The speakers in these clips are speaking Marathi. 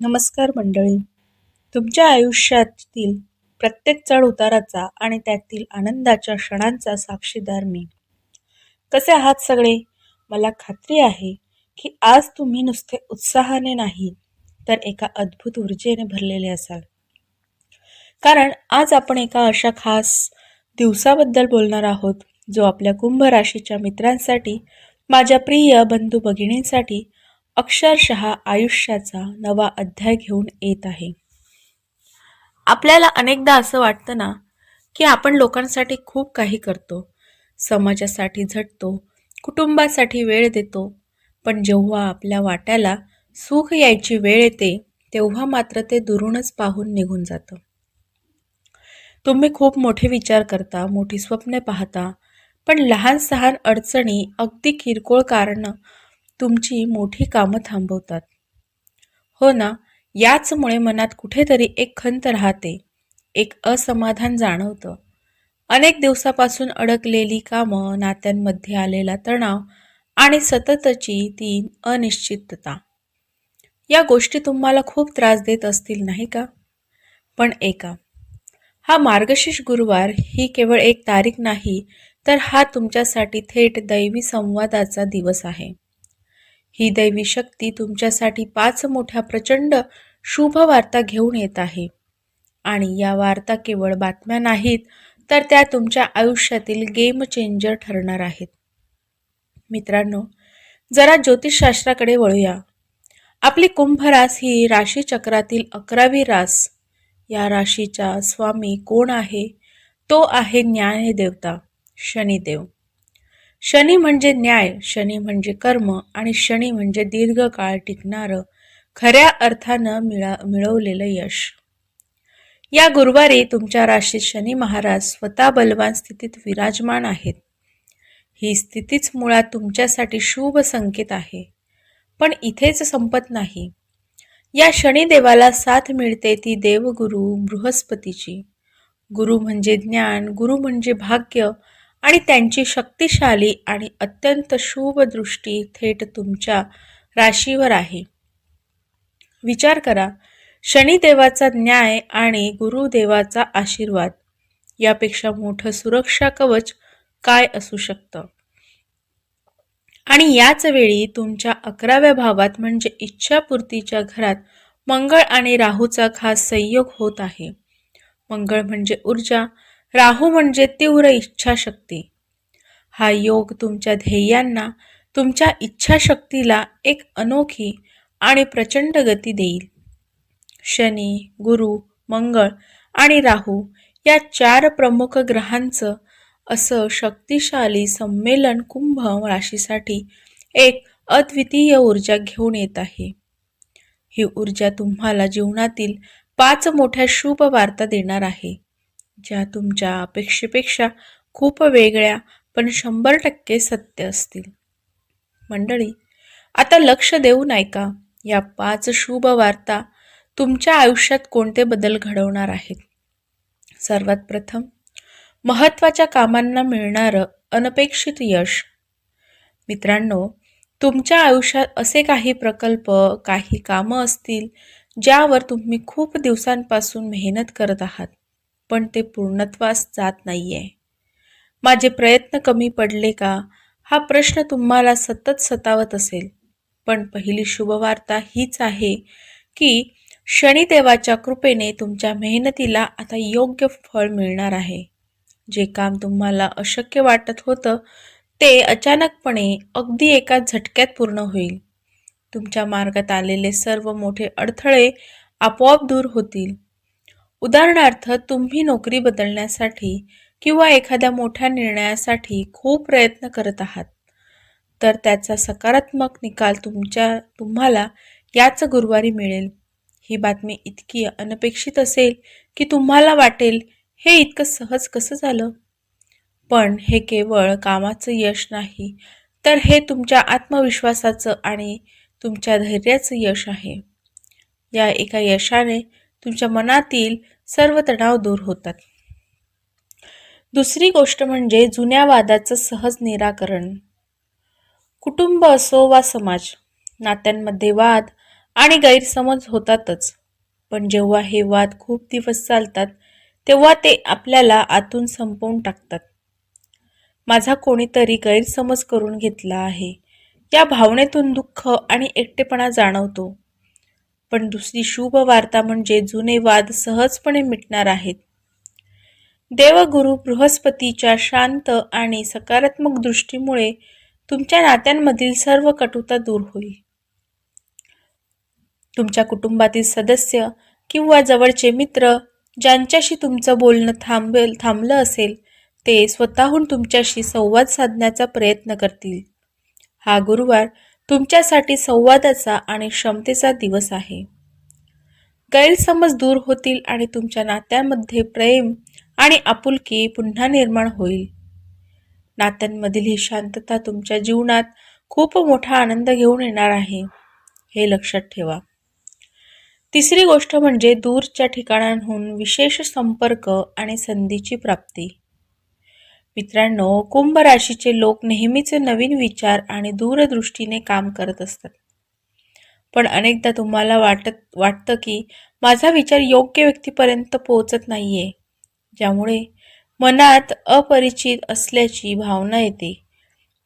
नमस्कार मंडळी. तुमच्या आयुष्यातील प्रत्येक चढ उताराचा आणि त्यातील आनंदाच्या क्षणांचा साक्षीदार मी. कसे आहात सगळे? मला खात्री आहे की आज तुम्ही नुसते उत्साहाने नाही तर एका अद्भुत ऊर्जेने भरलेले असाल. कारण आज आपण एका अशा खास दिवसाबद्दल बोलणार आहोत जो आपल्या कुंभ राशीच्या मित्रांसाठी माझ्या प्रिय बंधू भगिनींसाठी अक्षरशः आयुष्याचा नवा अध्याय घेऊन येत आहे. आपल्याला अनेकदा असं वाटतं ना की आपण लोकांसाठी खूप काही करतो. समाजासाठी झटतो कुटुंबासाठी वेळ देतो पण जेव्हा आपल्या वाट्याला सुख यायची वेळ येते तेव्हा मात्र ते दुरूनच पाहून निघून जातं. तुम्ही खूप मोठे विचार करता मोठी स्वप्ने पाहता पण लहान सहान अडचणी अगदी किरकोळ कारणं तुमची मोठी कामं थांबवतात. हो ना याचमुळे मनात कुठेतरी एक खंत राहते एक असमाधान जाणवतं. अनेक दिवसापासून अडकलेली कामं नात्यांमध्ये आलेला तणाव आणि सततची ती अनिश्चितता. या गोष्टी तुम्हाला खूप त्रास देत असतील नाही का? पण एका हा मार्गशीर्ष गुरुवार ही केवळ एक तारीख नाही तर हा तुमच्यासाठी थेट दैवी संवादाचा दिवस आहे. ही दैवी शक्ती तुमच्यासाठी पाच मोठ्या प्रचंड शुभ वार्ता घेऊन येत आहे. आणि या वार्ता केवळ बातम्या नाहीत तर त्या तुमच्या आयुष्यातील गेम चेंजर ठरणार आहेत. मित्रांनो जरा ज्योतिषशास्त्राकडे वळूया. आपली कुंभ रास ही राशीचक्रातील अकरावी रास. या राशीचा स्वामी कोण आहे? तो आहे ज्ञानदेवता देवता शनिदेव. शनी म्हणजे न्याय शनी म्हणजे कर्म आणि शनी म्हणजे दीर्घकाळ टिकणारं खऱ्या अर्थानं मिळा मिळवलेलं यश. या गुरुवारी तुमच्या राशीत शनी महाराज स्वतः बलवान स्थितीत विराजमान आहेत. ही स्थितीच मुळात तुमच्यासाठी शुभ संकेत आहे. पण इथेच संपत नाही. या शनिदेवाला साथ मिळते ती देवगुरु बृहस्पतीची. गुरु म्हणजे ज्ञान गुरु म्हणजे भाग्य आणि त्यांची शक्तिशाली आणि अत्यंत शुभ दृष्टी थेट तुमच्या राशीवर आहे. विचार करा शनिदेवाचा न्याय आणि गुरुदेवाचा आशीर्वाद यापेक्षा मोठं सुरक्षा कवच काय असू शकतं? आणि याच वेळी तुमच्या अकराव्या भावात म्हणजे इच्छापूर्तीच्या घरात मंगळ आणि राहूचा खास संयोग होत आहे. मंगळ म्हणजे ऊर्जा राहू म्हणजे तीव्र इच्छाशक्ती. हा योग तुमच्या ध्येयांना तुमच्या इच्छाशक्तीला एक अनोखी आणि प्रचंड गती देईल. शनी गुरु मंगळ आणि राहू या चार प्रमुख ग्रहांचं असं शक्तिशाली संमेलन कुंभ राशीसाठी एक अद्वितीय ऊर्जा घेऊन येत आहे. ही ऊर्जा तुम्हाला जीवनातील पाच मोठ्या शुभ वार्ता देणार आहे. ज्या तुमच्या अपेक्षेपेक्षा खूप वेगळ्या पण शंभर टक्के सत्य असतील. मंडळी आता लक्ष देऊ ऐका या पाच शुभ वार्ता तुमच्या आयुष्यात कोणते बदल घडवणार आहेत? सर्वात प्रथम महत्त्वाच्या कामांना मिळणारं अनपेक्षित यश. मित्रांनो तुमच्या आयुष्यात असे काही प्रकल्प काही कामं असतील ज्यावर तुम्ही खूप दिवसांपासून मेहनत करत आहात. पण ते पूर्णत्वास जात नाही आहे माझे प्रयत्न कमी पडले का? हा प्रश्न तुम्हाला सतत सतावत असेल. पण पहिली शुभवार्ता हीच आहे की शनिदेवाच्या कृपेने तुमच्या मेहनतीला आता योग्य फळ मिळणार आहे. जे काम तुम्हाला अशक्य वाटत होतं ते अचानकपणे अगदी एका झटक्यात पूर्ण होईल. तुमच्या मार्गात आलेले सर्व मोठे अडथळे आपोआप दूर होतील. उदाहरणार्थ तुम्ही नोकरी बदलण्यासाठी किंवा एखाद्या मोठ्या निर्णयासाठी खूप प्रयत्न करत आहात तर त्याचा सकारात्मक निकाल तुमच्या तुम्हाला याच गुरुवारी मिळेल. ही बातमी इतकी अनपेक्षित असेल की तुम्हाला वाटेल हे इतकं सहज कसं झालं? पण हे केवळ कामाचं यश नाही तर हे तुमच्या आत्मविश्वासाचं आणि तुमच्या धैर्याचं यश आहे. या एका यशाने तुमच्या मनातील सर्व तणाव दूर होतात. दुसरी गोष्ट म्हणजे जुन्या वादाचं सहज निराकरण. कुटुंब असो वा समाज नात्यांमध्ये वाद आणि गैरसमज होतातच. पण जेव्हा हे वाद खूप दिवस चालतात तेव्हा ते आपल्याला आतून संपवून टाकतात. माझा कोणीतरी गैरसमज करून घेतला आहे. या भावनेतून दुःख आणि एकटेपणा जाणवतो. पण दुसरी शुभ वार्ता म्हणजे जुने वाद सहजपणे मिटणार आहेत. देवगुरु बृहस्पतीच्या शांत आणि सकारात्मक दृष्टीमुळे तुमच्या नात्यांमधील सर्व कटुता दूर होईल. तुमच्या कुटुंबातील सदस्य किंवा जवळचे मित्र ज्यांच्याशी तुमचं बोलणं थांबेल थांबलं असेल ते स्वतःहून तुमच्याशी संवाद साधण्याचा प्रयत्न करतील. हा गुरुवार तुमच्यासाठी संवादाचा आणि क्षमतेचा दिवस आहे. गैरसमज दूर होतील आणि तुमच्या नात्यांमध्ये प्रेम आणि आपुलकी पुन्हा निर्माण होईल. नात्यांमधील ही शांतता तुमच्या जीवनात खूप मोठा आनंद घेऊन येणार आहे हे लक्षात ठेवा. तिसरी गोष्ट म्हणजे दूरच्या ठिकाणांहून विशेष संपर्क आणि संधीची प्राप्ती. मित्रांनो कुंभ राशीचे लोक नेहमीच नवीन विचार आणि दूरदृष्टीने काम करत असतात. पण अनेकदा तुम्हाला वाटत वाटतं की माझा विचार योग्य व्यक्तीपर्यंत पोहोचत नाहीये ज्यामुळे मनात अपरिचित असल्याची भावना येते.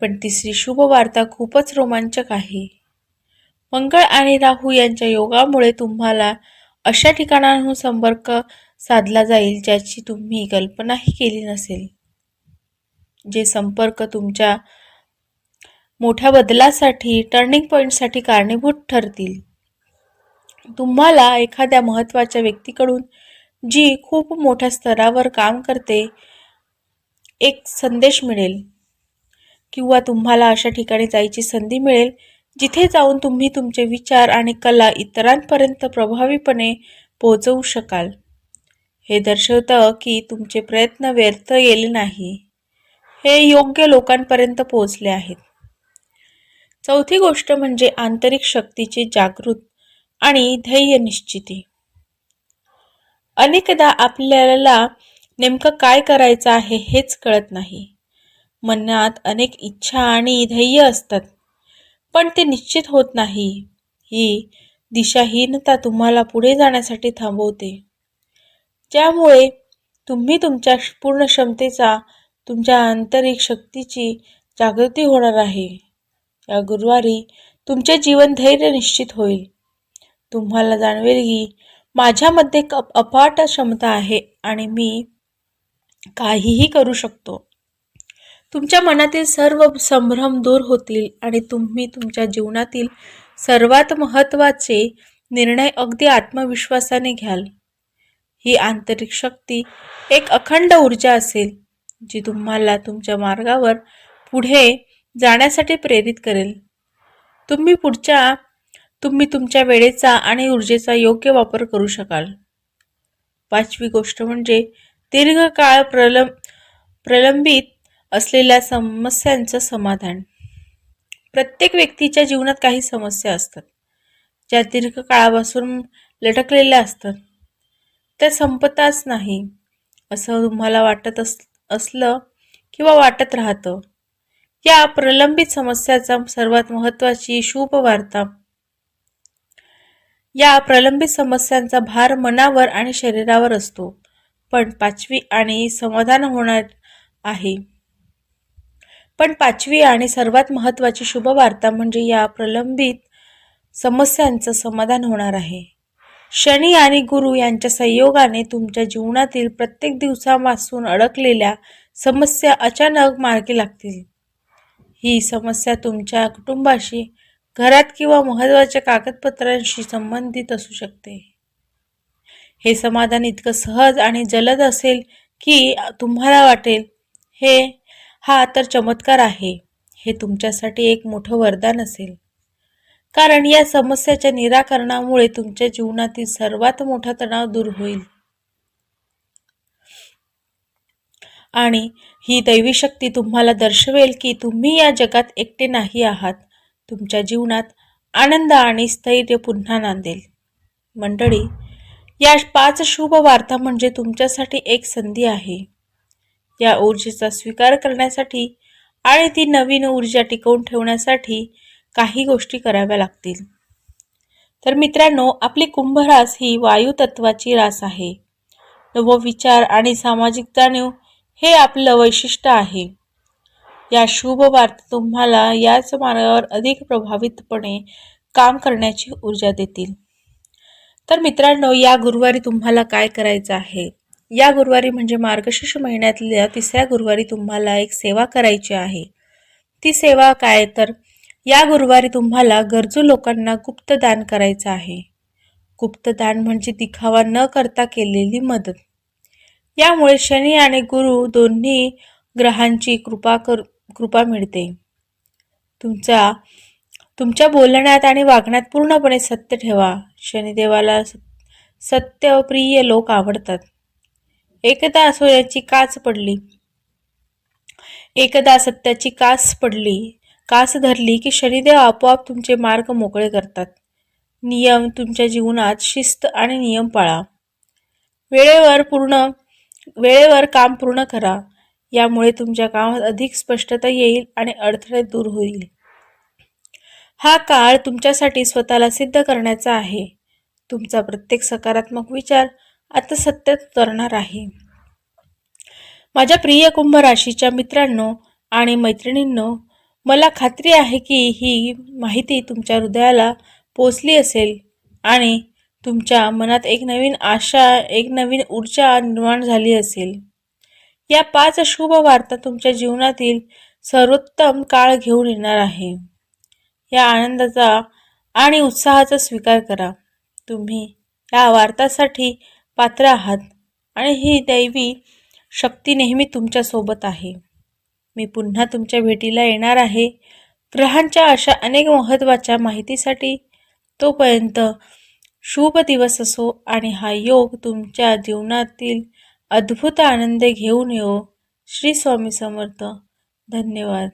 पण तिसरी शुभ वार्ता खूपच रोमांचक आहे. मंगळ आणि राहू यांच्या योगामुळे तुम्हाला अशा ठिकाणांहून संपर्क साधला जाईल ज्याची तुम्ही कल्पनाही केली नसेल. जे संपर्क तुमच्या मोठ्या बदलासाठी टर्निंग पॉईंटसाठी कारणीभूत ठरतील. तुम्हाला एखाद्या महत्त्वाच्या व्यक्तीकडून जी खूप मोठ्या स्तरावर काम करते एक संदेश मिळेल. किंवा तुम्हाला अशा ठिकाणी जायची संधी मिळेल जिथे जाऊन तुम्ही तुमचे विचार आणि कला इतरांपर्यंत प्रभावीपणे पोहोचवू शकाल. हे दर्शवतं की तुमचे प्रयत्न व्यर्थ गेले नाही. हे योग्य लोकांपर्यंत पोहोचले आहेत. चौथी गोष्ट म्हणजे आंतरिक शक्तीची जागृत आणि ध्येय निश्चिती. अनेकदा आपल्याला नेमकं काय करायचं आहे हेच कळत नाही. मनात अनेक इच्छा आणि ध्येय असतात पण ते निश्चित होत नाही. ही दिशाहीनता तुम्हाला पुढे जाण्यासाठी थांबवते. ज्यामुळे तुम्ही तुमच्या पूर्ण क्षमतेचा तुमच्या आंतरिक शक्तीची जागृती होणार आहे. या गुरुवारी तुमचे जीवन धैर्य निश्चित होईल. तुम्हाला जाणवेल की माझ्यामध्ये अपाट क्षमता आहे आणि मी काहीही करू शकतो. तुमच्या मनातील सर्व संभ्रम दूर होतील आणि तुम्ही तुमच्या जीवनातील सर्वात महत्त्वाचे निर्णय अगदी आत्मविश्वासाने घ्याल. ही आंतरिक शक्ती एक अखंड ऊर्जा असेल. जी तुम्हाला तुमच्या मार्गावर पुढे जाण्यासाठी प्रेरित करेल. तुम्ही पुढच्या तुम्ही तुमच्या वेळेचा आणि ऊर्जेचा योग्य वापर करू शकाल. पाचवी गोष्ट म्हणजे दीर्घकाळ प्रलंब प्रलंबित असलेल्या समस्यांचं समाधान. प्रत्येक व्यक्तीच्या जीवनात काही समस्या असतात. ज्या दीर्घकाळापासून लटकलेल्या असतात. त्या संपताच नाही असं तुम्हाला वाटत अस असलं किंवा वाटत राहतं. या प्रलंबित समस्याचा सर्वात महत्त्वाची शुभ वार्ता. या प्रलंबित समस्यांचा भार मनावर आणि शरीरावर असतो पण पाचवी आणि समाधान होणार आहे. पण पाचवी आणि सर्वात महत्त्वाची शुभवार्ता म्हणजे या प्रलंबित समस्यांचं समाधान होणार आहे. शनी आणि गुरु यांच्या संयोगाने तुमच्या जीवनातील प्रत्येक दिवसापासून अडकलेल्या समस्या अचानक मार्गी लागतील. ही समस्या तुमच्या कुटुंबाशी घरात किंवा महत्त्वाच्या कागदपत्रांशी संबंधित असू शकते. हे समाधान इतकं सहज आणि जलद असेल की तुम्हाला वाटेल हे हा तर चमत्कार आहे. हे तुमच्यासाठी एक मोठं वरदान असेल. कारण या समस्याच्या निराकरणामुळे तुमच्या जीवनातील सर्वात मोठा तणाव दूर होईल. आणि ही दैवी शक्ती तुम्हाला दर्शवेल की तुम्ही या जगात एकटे नाही आहात. तुमच्या जीवनात आनंद आणि स्थैर्य पुन्हा नांदेल. मंडळी या पाच शुभ वार्ता म्हणजे तुमच्यासाठी एक संधी आहे. या ऊर्जेचा स्वीकार करण्यासाठी आणि ती नवीन ऊर्जा टिकवून ठेवण्यासाठी काही गोष्टी कराव्या लागतील. तर मित्रांनो आपली कुंभ रास ही वायू तत्वाची रास आहे. नवविचार आणि सामाजिक जाणीव हे आपलं वैशिष्ट्य आहे. या शुभ वार्ता तुम्हाला याच मार्गावर अधिक प्रभावितपणे काम करण्याची ऊर्जा देतील. तर मित्रांनो या गुरुवारी तुम्हाला काय करायचं आहे? या गुरुवारी म्हणजे मार्गशीर्ष महिन्यातल्या तिसऱ्या गुरुवारी तुम्हाला एक सेवा करायची आहे. ती सेवा काय? तर या गुरुवारी तुम्हाला गरजू लोकांना गुप्तदान करायचं आहे. गुप्तदान म्हणजे दिखावा न करता केलेली मदत. यामुळे शनी आणि गुरु दोन्ही ग्रहांची कृपा कर कृपा मिळते. तुमचा तुमच्या बोलण्यात आणि वागण्यात पूर्णपणे सत्य ठेवा. शनिदेवाला सत्यप्रिय लोक आवडतात. एकदा सोन्याची काच पडली. एकदा सत्याची कास पडली. कास धरली की शनिदेव आपोआप तुमचे मार्ग मोकळे करतात. नियम तुमच्या जीवनात शिस्त आणि नियम पाळा. वेळेवर पूर्ण वेळेवर काम पूर्ण करा. यामुळे तुमच्या कामात अधिक स्पष्टता येईल आणि अडथळे दूर होईल. हा काळ तुमच्यासाठी स्वतःला सिद्ध करण्याचा आहे. तुमचा प्रत्येक सकारात्मक विचार आता सत्यात उतरणार आहे. माझ्या प्रिय कुंभ राशीच्या मित्रांनो आणि मैत्रिणींनो मला खात्री आहे की ही माहिती तुमच्या हृदयाला पोचली असेल आणि तुमच्या मनात एक नवीन आशा एक नवीन ऊर्जा निर्माण झाली असेल. या पाच शुभ वार्ता तुमच्या जीवनातील सर्वोत्तम काळ घेऊन येणार आहे. या आनंदाचा आणि उत्साहाचा स्वीकार करा. तुम्ही या वार्तासाठी पात्र आहात आणि ही दैवी शक्ती नेहमी तुमच्यासोबत आहे. मी पुन्हा तुमच्या भेटीला येणार आहे. ग्रहांच्या अशा अनेक महत्त्वाच्या माहितीसाठी तोपर्यंत शुभ दिवस असो आणि हा योग तुमच्या जीवनातील अद्भुत आनंद घेऊन येऊ श्री स्वामी समर्थ. धन्यवाद.